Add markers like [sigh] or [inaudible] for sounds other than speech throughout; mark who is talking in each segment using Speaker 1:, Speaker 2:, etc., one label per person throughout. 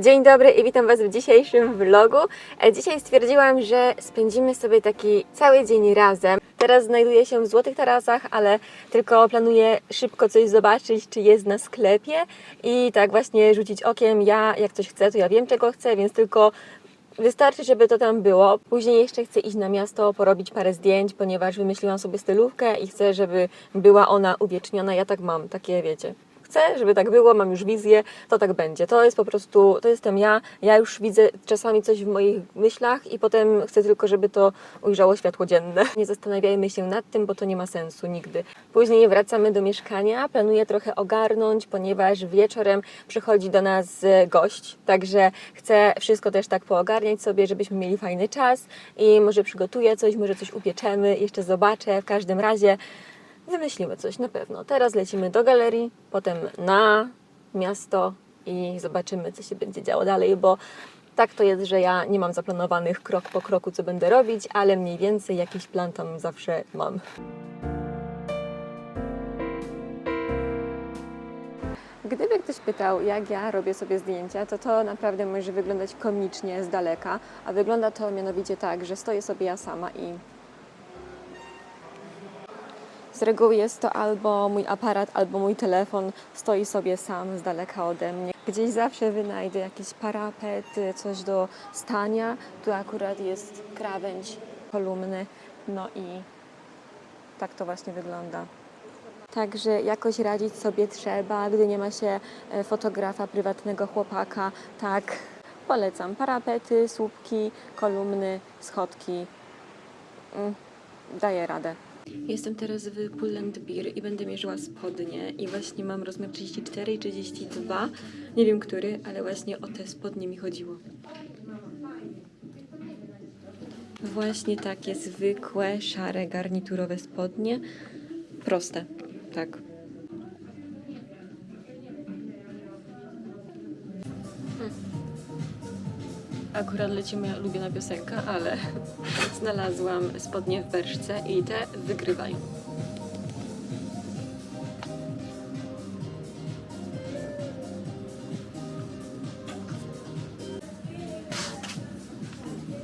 Speaker 1: Dzień dobry i witam Was w dzisiejszym vlogu. E, Dzisiaj stwierdziłam, że spędzimy sobie taki cały dzień razem. Teraz znajduję się w Złotych Tarasach, ale tylko planuję szybko coś zobaczyć, czy jest na sklepie i tak właśnie rzucić okiem. Ja jak coś chcę, to ja wiem czego chcę, więc tylko Wystarczy, żeby to tam było. Później jeszcze chcę iść na miasto, porobić parę zdjęć, ponieważ wymyśliłam sobie stylówkę i chcę, żeby była ona uwieczniona. Ja tak mam, takie wiecie. Chcę, żeby tak było, mam już wizję, to tak będzie. To jest po prostu, to jestem ja. Ja już widzę czasami coś w moich myślach i potem chcę tylko, żeby to ujrzało światło dzienne. Nie zastanawiajmy się nad tym, bo to nie ma sensu nigdy. Później wracamy do mieszkania. Planuję trochę ogarnąć, ponieważ wieczorem przychodzi do nas e, gość, także chcę wszystko też tak poogarniać sobie, żebyśmy mieli fajny czas i może przygotuję coś, może coś upieczemy, jeszcze zobaczę. W każdym razie Wymyślimy coś na pewno. Teraz lecimy do galerii, potem na miasto i zobaczymy, co się będzie działo dalej, bo tak to jest, że ja nie mam zaplanowanych krok po kroku, co będę robić, ale mniej więcej jakiś plan tam zawsze mam. Gdyby ktoś pytał, jak ja robię sobie zdjęcia, to to naprawdę może wyglądać komicznie z daleka, a wygląda to mianowicie tak, że stoję sobie ja sama i z reguły jest to albo mój aparat, albo mój telefon stoi sobie sam z daleka ode mnie. Gdzieś zawsze wynajdę jakiś parapet, coś do stania. Tu akurat jest krawędź kolumny, no i tak to właśnie wygląda. Także jakoś radzić sobie trzeba, gdy nie ma się e, fotografa, prywatnego chłopaka. Tak, polecam parapety, słupki, kolumny, schodki. Mm, daję radę. Jestem teraz w Pull&Bear i będę mierzyła spodnie i właśnie mam rozmiar 34 i 32. Nie wiem który, ale właśnie o te spodnie mi chodziło. Właśnie takie zwykłe, szare, garniturowe spodnie. Proste, tak. Akurat leci moja ulubiona piosenka, ale [laughs] znalazłam spodnie w Berszce i te wygrywają.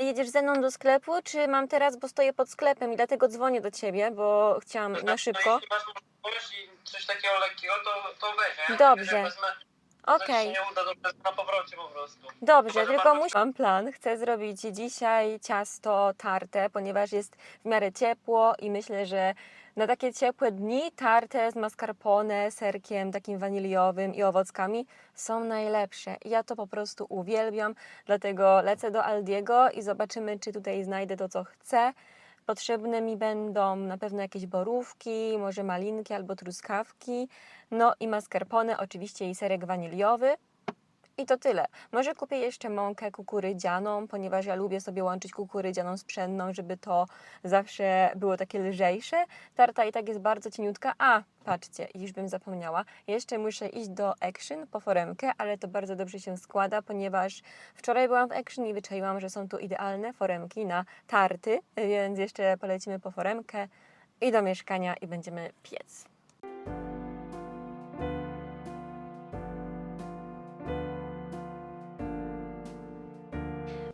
Speaker 1: Jedziesz ze mną do sklepu, czy mam teraz, bo stoję pod sklepem i dlatego dzwonię do ciebie, bo chciałam na szybko.
Speaker 2: No, Jeśli masz coś takiego lekkiego, to, to weź?
Speaker 1: Dobrze. Okej.
Speaker 2: Się nie uda, to na powrocie po prostu.
Speaker 1: Dobrze, tylko muszę... mam plan. Chcę zrobić dzisiaj ciasto tarte, ponieważ jest w miarę ciepło i myślę, że na takie ciepłe dni tarte z mascarpone, serkiem takim waniliowym i owockami są najlepsze. Ja to po prostu uwielbiam, dlatego lecę do Aldiego i zobaczymy, czy tutaj znajdę to, co chcę. Potrzebne mi będą na pewno jakieś borówki, może malinki albo truskawki, no i mascarpone, oczywiście i serek waniliowy. I to tyle. Może kupię jeszcze mąkę kukurydzianą, ponieważ ja lubię sobie łączyć kukurydzianą z pszenną, żeby to zawsze było takie lżejsze. Tarta i tak jest bardzo cieniutka. A, patrzcie, już bym zapomniała. Jeszcze muszę iść do Action po foremkę, ale to bardzo dobrze się składa, ponieważ wczoraj byłam w Action i wyczaiłam, że są tu idealne foremki na tarty, więc jeszcze polecimy po foremkę i do mieszkania i będziemy piec.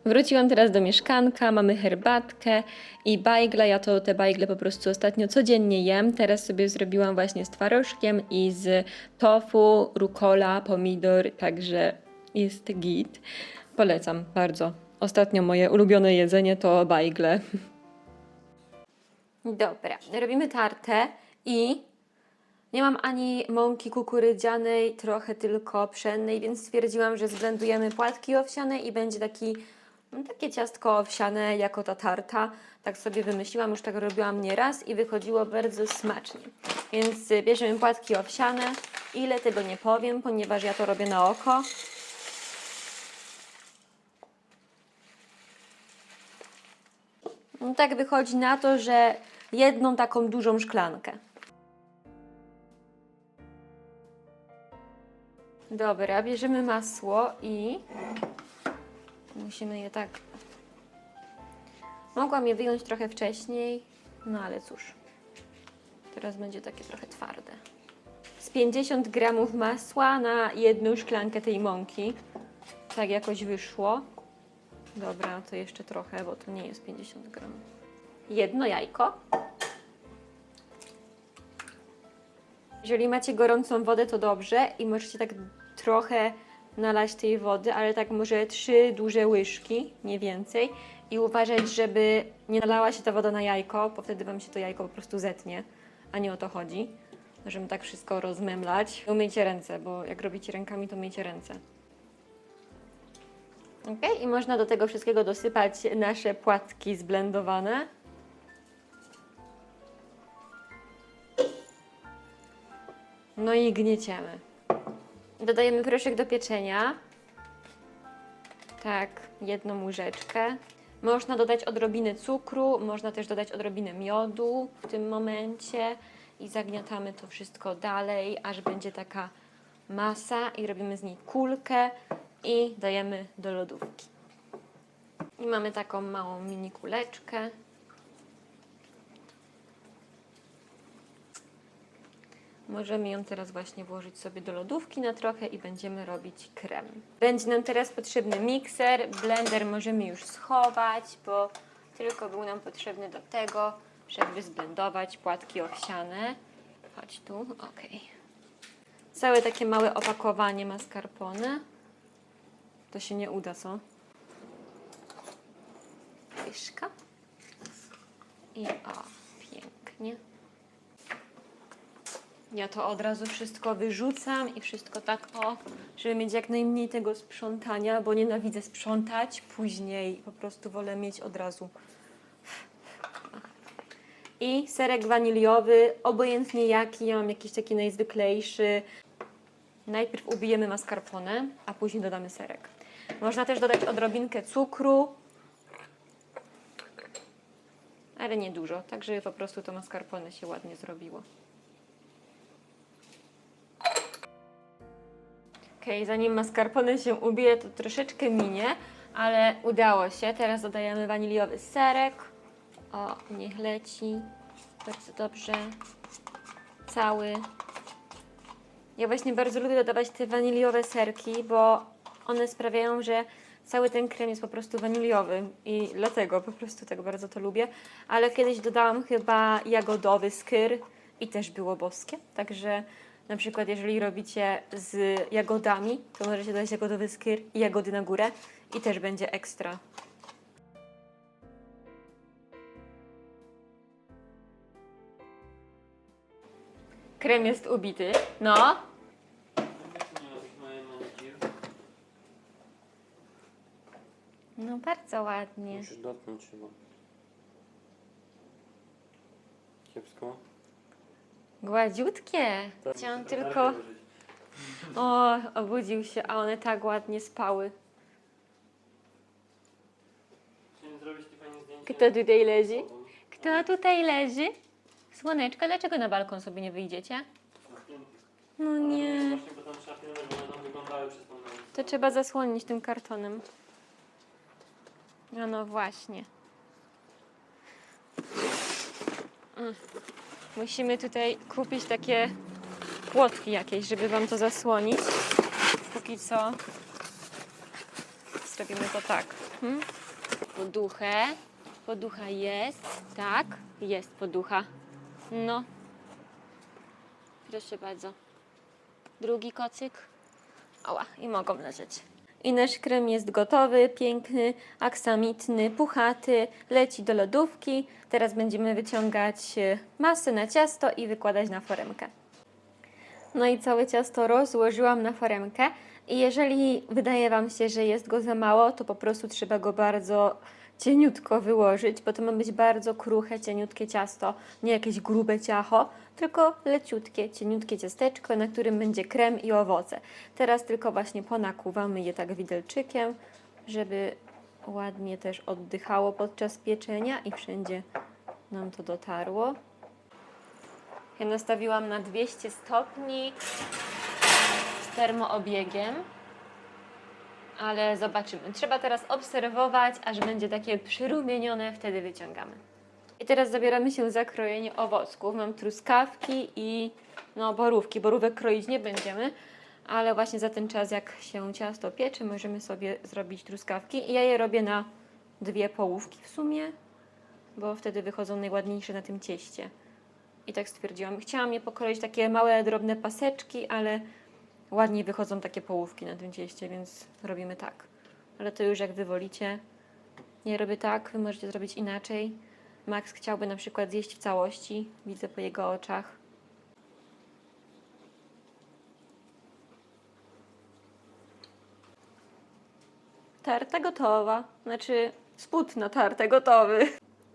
Speaker 1: Wróciłam teraz do mieszkanka, mamy herbatkę i bajgle. Ja to te bajgle po prostu ostatnio codziennie jem. Teraz sobie zrobiłam właśnie z twarożkiem i z tofu, rukola, pomidor, także jest git. Polecam bardzo. Ostatnio moje ulubione jedzenie to bajgle. Dobra, robimy tartę i nie mam ani mąki kukurydzianej, trochę tylko pszennej, więc stwierdziłam, że zblendujemy płatki owsiane i będzie taki, no, takie ciastko owsiane jako ta tarta. Tak sobie wymyśliłam, już tak robiłam nieraz i wychodziło bardzo smacznie. Więc y, bierzemy płatki owsiane. Ile tego nie powiem, ponieważ ja to robię na oko. No, tak wychodzi na to, że jedną taką dużą szklankę. Dobra, bierzemy masło i musimy je tak. Mogłam je wyjąć trochę wcześniej, no ale cóż. Teraz będzie takie trochę twarde. Z 50 gramów masła na jedną szklankę tej mąki. tak jakoś wyszło. Dobra, to jeszcze trochę, bo to nie jest 50 gram. Jedno jajko. Jeżeli macie gorącą wodę, to dobrze i możecie tak trochę nalać tej wody, ale tak może trzy duże łyżki, nie więcej. I uważać, żeby nie nalała się ta woda na jajko, bo wtedy Wam się to jajko po prostu zetnie, a nie o to chodzi. Możemy tak wszystko rozmemlać. Umyjcie ręce, bo jak robicie rękami, to myjcie ręce. Ok, i można do tego wszystkiego dosypać nasze płatki zblendowane. No i gnieciemy. Dodajemy proszek do pieczenia. Tak, jedną łyżeczkę. Można dodać odrobinę cukru, można też dodać odrobinę miodu w tym momencie i zagniatamy to wszystko dalej, aż będzie taka masa i robimy z niej kulkę i dajemy do lodówki. I mamy taką małą mini kuleczkę. Możemy ją teraz właśnie włożyć sobie do lodówki na trochę i będziemy robić krem. Będzie nam teraz potrzebny mikser, blender możemy już schować, bo tylko był nam potrzebny do tego, żeby zblendować płatki owsiane. Chodź tu, ok. Całe takie małe opakowanie mascarpone. To się nie uda, co? Łyżka. I o, pięknie. Ja to od razu wszystko wyrzucam i wszystko tak o, żeby mieć jak najmniej tego sprzątania, bo nienawidzę sprzątać. Później po prostu wolę mieć od razu. I serek waniliowy, obojętnie jaki, ja mam jakiś taki najzwyklejszy. Najpierw ubijemy mascarpone, a później dodamy serek. Można też dodać odrobinkę cukru, ale nie dużo, tak żeby po prostu to mascarpone się ładnie zrobiło. Ok, zanim mascarpone się ubije, to troszeczkę minie, ale udało się. Teraz dodajemy waniliowy serek. O, niech leci. Bardzo dobrze. Cały. Ja właśnie bardzo lubię dodawać te waniliowe serki, bo one sprawiają, że cały ten krem jest po prostu waniliowy i dlatego po prostu tak bardzo to lubię. Ale kiedyś dodałam chyba jagodowy skyr i też było boskie, także na przykład jeżeli robicie z jagodami, to możecie dodać jagodowy skyr i jagody na górę i też będzie ekstra. Krem jest ubity. No, no bardzo ładnie.
Speaker 3: Musisz dotknąć chyba. Kiepsko?
Speaker 1: Gładziutkie. Chciałam tylko... O, obudził się, a one tak ładnie spały.
Speaker 3: Chciałem zrobić ci fajne zdjęcie.
Speaker 1: Kto tutaj leży? Kto tutaj leży? Słoneczko, dlaczego na balkon sobie nie wyjdziecie? No nie.
Speaker 3: Właśnie, bo tam trzeba pilnować, bo one tam wyglądały przez tą noc.
Speaker 1: To trzeba zasłonić tym kartonem. No, no właśnie. Mm. Musimy tutaj kupić takie płotki jakieś, żeby Wam to zasłonić. Póki co zrobimy to tak. Hmm? Poduchę. Poducha jest. Tak, jest poducha. No. Proszę bardzo. Drugi kocyk. Ała, i mogą leżeć. I nasz krem jest gotowy, piękny, aksamitny, puchaty, leci do lodówki. Teraz będziemy wyciągać e, masę na ciasto i wykładać na foremkę. No i całe ciasto rozłożyłam na foremkę i jeżeli wydaje Wam się, że jest go za mało, to po prostu trzeba go bardzo cieniutko wyłożyć, bo to ma być bardzo kruche, cieniutkie ciasto, nie jakieś grube ciacho, tylko leciutkie, cieniutkie ciasteczko, na którym będzie krem i owoce. Teraz tylko właśnie ponakuwamy je tak widelczykiem, żeby ładnie też oddychało podczas pieczenia i wszędzie nam to dotarło. Ja nastawiłam na 200 stopni z termoobiegiem, ale zobaczymy. Trzeba teraz obserwować, aż będzie takie przyrumienione, wtedy wyciągamy. I teraz zabieramy się za krojenie owocków. Mam truskawki i no, borówki. Borówek kroić nie będziemy, ale właśnie za ten czas, jak się ciasto pieczy, możemy sobie zrobić truskawki. I ja je robię na dwie połówki w sumie, bo wtedy wychodzą najładniejsze na tym cieście. I tak stwierdziłam. Chciałam je pokroić takie małe, drobne paseczki, ale ładniej wychodzą takie połówki na tym cieście, więc robimy tak. Ale to już jak wy wolicie. Nie robię tak, wy możecie zrobić inaczej. Max chciałby na przykład zjeść w całości, widzę po jego oczach. Tarta gotowa, znaczy spód na tartę gotowy.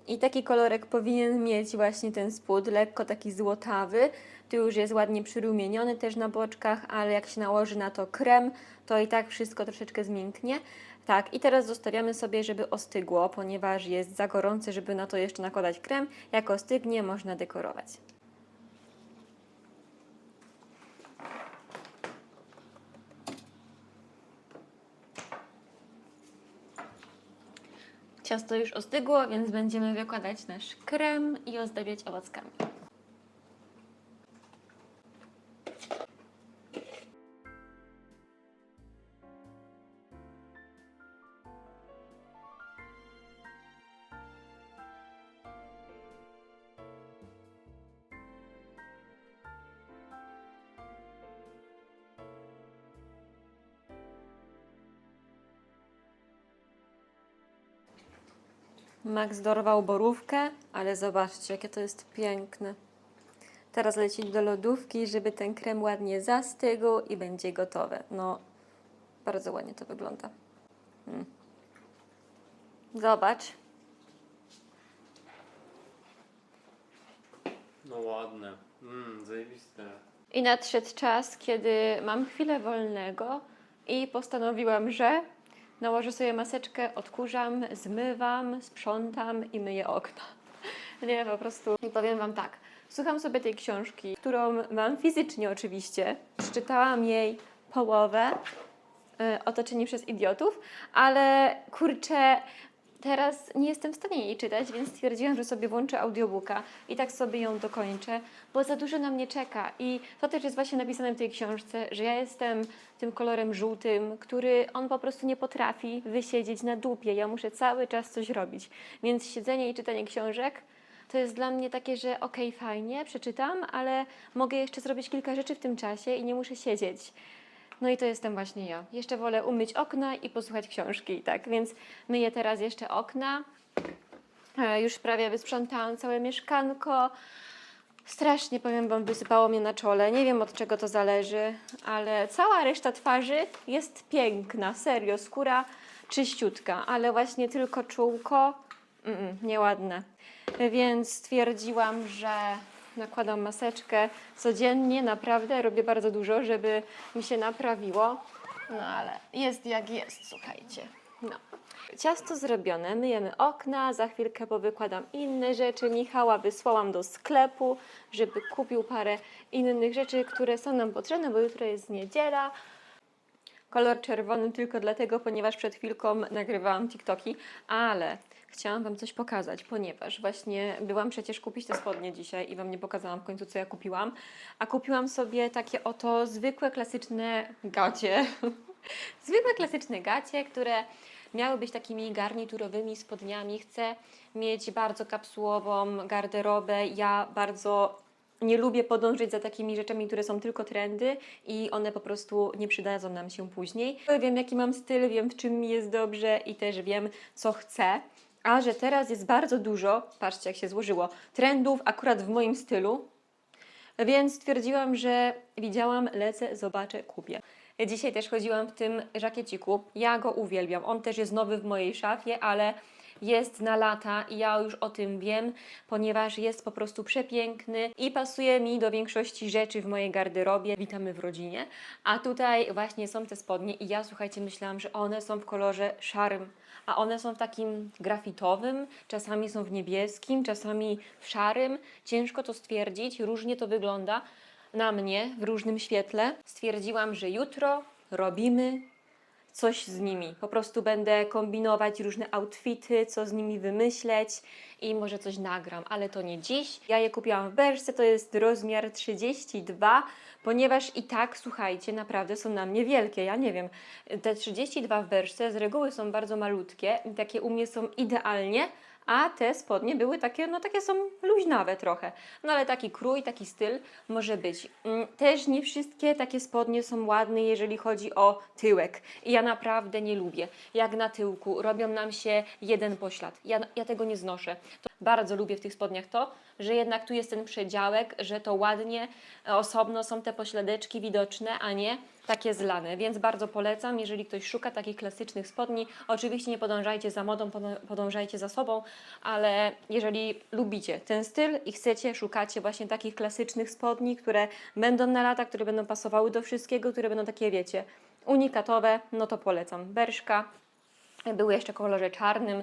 Speaker 1: I taki kolorek powinien mieć właśnie ten spód, lekko taki złotawy. Tu już jest ładnie przyrumieniony też na boczkach, ale jak się nałoży na to krem, to i tak wszystko troszeczkę zmięknie. Tak, i teraz zostawiamy sobie, żeby ostygło, ponieważ jest za gorące, żeby na to jeszcze nakładać krem. Jak ostygnie, można dekorować. Ciasto już ostygło, więc będziemy wykładać nasz krem i ozdabiać owockami. Max dorwał borówkę, ale zobaczcie, jakie to jest piękne. Teraz leci do lodówki, żeby ten krem ładnie zastygł i będzie gotowe. No, bardzo ładnie to wygląda. Mm. Zobacz.
Speaker 3: No ładne. Mmm, zajebiste.
Speaker 1: I nadszedł czas, kiedy mam chwilę wolnego i postanowiłam, że nałożę sobie maseczkę, odkurzam, zmywam, sprzątam i myję okna. [laughs] Nie, po prostu. I powiem Wam tak. Słucham sobie tej książki, którą mam fizycznie oczywiście. Przeczytałam jej połowę, y, Otoczeni przez idiotów, ale kurczę, teraz nie jestem w stanie jej czytać, więc stwierdziłam, że sobie włączę audiobooka i tak sobie ją dokończę, bo za dużo na mnie czeka. I to też jest właśnie napisane w tej książce, że ja jestem tym kolorem żółtym, który on po prostu nie potrafi wysiedzieć na dupie. Ja muszę cały czas coś robić. Więc siedzenie i czytanie książek to jest dla mnie takie, że okej, fajnie, przeczytam, ale mogę jeszcze zrobić kilka rzeczy w tym czasie i nie muszę siedzieć. No i to jestem właśnie ja. Jeszcze wolę umyć okna i posłuchać książki, tak? Więc myję teraz jeszcze okna. E, Już prawie wysprzątałam całe mieszkanko. Strasznie, powiem Wam, wysypało mnie na czole. Nie wiem od czego to zależy, ale cała reszta twarzy jest piękna, serio. Skóra czyściutka, ale właśnie tylko czółko mm, nieładne. Więc stwierdziłam, że nakładam maseczkę codziennie, naprawdę robię bardzo dużo, żeby mi się naprawiło. No ale jest jak jest, słuchajcie. No. Ciasto zrobione, myjemy okna, za chwilkę powykładam inne rzeczy. Michała wysłałam do sklepu, żeby kupił parę innych rzeczy, które są nam potrzebne, bo jutro jest niedziela. Kolor czerwony tylko dlatego, ponieważ przed chwilką nagrywałam TikToki, ale chciałam Wam coś pokazać, ponieważ właśnie byłam przecież kupić te spodnie dzisiaj i Wam nie pokazałam w końcu, co ja kupiłam. A kupiłam sobie takie oto zwykłe, klasyczne gacie. [laughs] zwykłe, klasyczne gacie, które miały być takimi garniturowymi spodniami. Chcę mieć bardzo kapsułową garderobę. Ja bardzo nie lubię podążyć za takimi rzeczami, które są tylko trendy i one po prostu nie przydadzą nam się później. Wiem, jaki mam styl, wiem, w czym mi jest dobrze i też wiem, co chcę. A że teraz jest bardzo dużo, patrzcie, jak się złożyło, trendów akurat w moim stylu, więc stwierdziłam, że widziałam, lecę, zobaczę, kupię. Dzisiaj też chodziłam w tym żakieciku. Ja go uwielbiam. On też jest nowy w mojej szafie, ale jest na lata i ja już o tym wiem, ponieważ jest po prostu przepiękny i pasuje mi do większości rzeczy w mojej garderobie. Witamy w rodzinie. A tutaj właśnie są te spodnie i ja słuchajcie, myślałam, że one są w kolorze szarym, a one są w takim grafitowym, czasami są w niebieskim, czasami w szarym. Ciężko to stwierdzić, różnie to wygląda na mnie w różnym świetle. Stwierdziłam, że jutro robimy coś z nimi. Po prostu będę kombinować różne outfity, co z nimi wymyśleć i może coś nagram, ale to nie dziś. Ja je kupiłam w Berszce, to jest rozmiar 32, ponieważ i tak, słuchajcie, naprawdę są na mnie wielkie. Ja nie wiem, te 32 w Berszce z reguły są bardzo malutkie i takie u mnie są idealnie, a te spodnie były takie, no takie są luźnawe trochę. No ale taki krój, taki styl może być. Mm, Też nie wszystkie takie spodnie są ładne, jeżeli chodzi o tyłek. I ja naprawdę nie lubię, jak na tyłku robią nam się jeden poślad. Ja, ja tego nie znoszę. To bardzo lubię w tych spodniach to, że jednak tu jest ten przedziałek, że to ładnie, e, osobno są te pośladeczki widoczne, a nie takie zlane, więc bardzo polecam, jeżeli ktoś szuka takich klasycznych spodni. Oczywiście nie podążajcie za modą, podą- podążajcie za sobą, ale jeżeli lubicie ten styl i chcecie, szukacie właśnie takich klasycznych spodni, które będą na lata, które będą pasowały do wszystkiego, które będą takie, wiecie, unikatowe, no to polecam. Berszka, były jeszcze kolorze czarnym.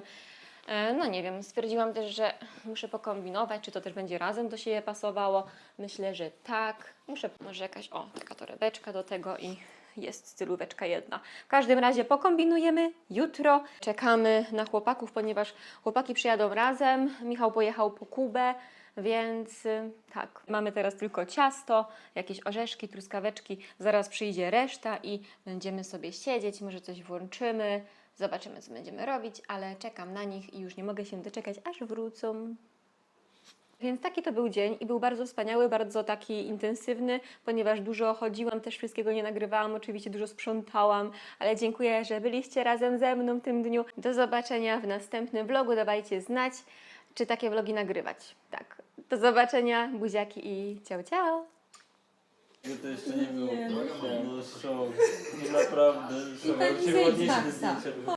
Speaker 1: E, No nie wiem, stwierdziłam też, że muszę pokombinować, czy to też będzie razem do siebie pasowało. Myślę, że tak. Muszę może jakaś, o, taka torebeczka do tego i jest stylóweczka jedna. W każdym razie pokombinujemy jutro. Czekamy na chłopaków, ponieważ chłopaki przyjadą razem. Michał pojechał po Kubę, więc y, tak, mamy teraz tylko ciasto, jakieś orzeszki, truskaweczki. Zaraz przyjdzie reszta i będziemy sobie siedzieć, może coś włączymy. Zobaczymy, co będziemy robić, ale czekam na nich i już nie mogę się doczekać, aż wrócą. Więc taki to był dzień i był bardzo wspaniały, bardzo taki intensywny, ponieważ dużo chodziłam, też wszystkiego nie nagrywałam, oczywiście dużo sprzątałam, ale dziękuję, że byliście razem ze mną w tym dniu. Do zobaczenia w następnym vlogu, dawajcie znać, czy takie vlogi nagrywać. Tak, do zobaczenia, buziaki i ciao ciao!
Speaker 3: To jeszcze nie było. No szok. No naprawdę. Szok. ładniejsze
Speaker 4: maksa.
Speaker 3: zdjęcia